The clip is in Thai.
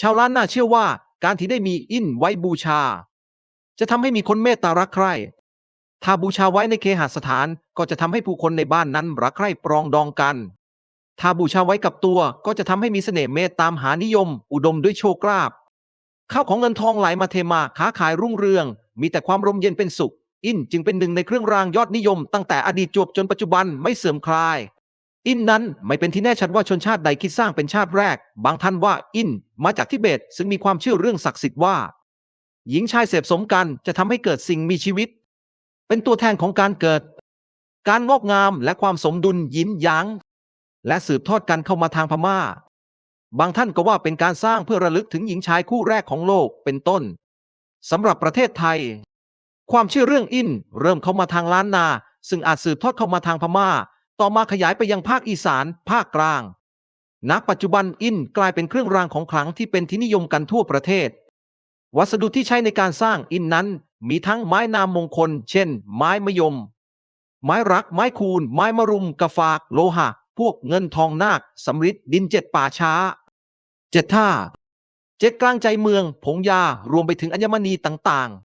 ชาวล้านนาเชื่อว่าการที่ได้มีอินไว้บูชา จะทำให้มีคนเมตตารักใคร่ถ้าบูชาไว้ในเคหสถานก็จะทำให้ผู้คนในบ้านนั้นรักใคร่ปรองดองกัน ถ้าบูชาไว้กับตัวก็จะทำให้มีเสน่ห์เมตตามหานิยม อุดมด้วยโชคลาภข้าวของเงินทองไหลมาเทมาค้าขายรุ่งเรือง มีแต่ความร่มเย็นเป็นสุข อินจึงเป็นหนึ่งในเครื่องรางยอดนิยมตั้งแต่อดีตจวบจนปัจจุบันไม่เสื่อมคลาย อินนั้นไม่เป็นที่แน่ชัดว่าชนชาติใดคิดสร้างเป็นชาติแรก บางท่านว่าอินมาจากทิเบต ซึ่งมีความเชื่อเรื่องศักดิ์สิทธิ์ว่า หญิงชายเสพสมกันจะทำให้เกิดสิ่งมีชีวิต เป็นตัวแทนของการเกิด การงอกงามและความสมดุลยินหยางและสืบทอดกันเข้ามาทางพม่า บางท่านก็ว่าเป็นการสร้างเพื่อระลึกถึงหญิงชายคู่แรกของโลกเป็นต้นสำหรับประเทศไทย ความเชื่อเรื่องอินเริ่มเข้ามาทางล้านนา ซึ่งอาจสืบทอดเข้ามาทางพม่า ต่อมาขยายไปยังภาคอีสาน ภาคกลาง ณ ปัจจุบันอินกลายเป็นเครื่องรางของขลังที่เป็นที่นิยมกันทั่วประเทศ วัสดุที่ใช้ในการสร้างอินนั้น มีทั้งไม้นามมงคล เช่น ไม้มะยม ไม้รัก ไม้คูน ไม้มะรุม กระฝาก โลหะ พวกเงินทองนาคสำริดดินเจ็ดป่าช้า เจ็ดท่า เจ็ดกลางใจเมือง ผงยา รวมไปถึงอัญมณีต่างๆ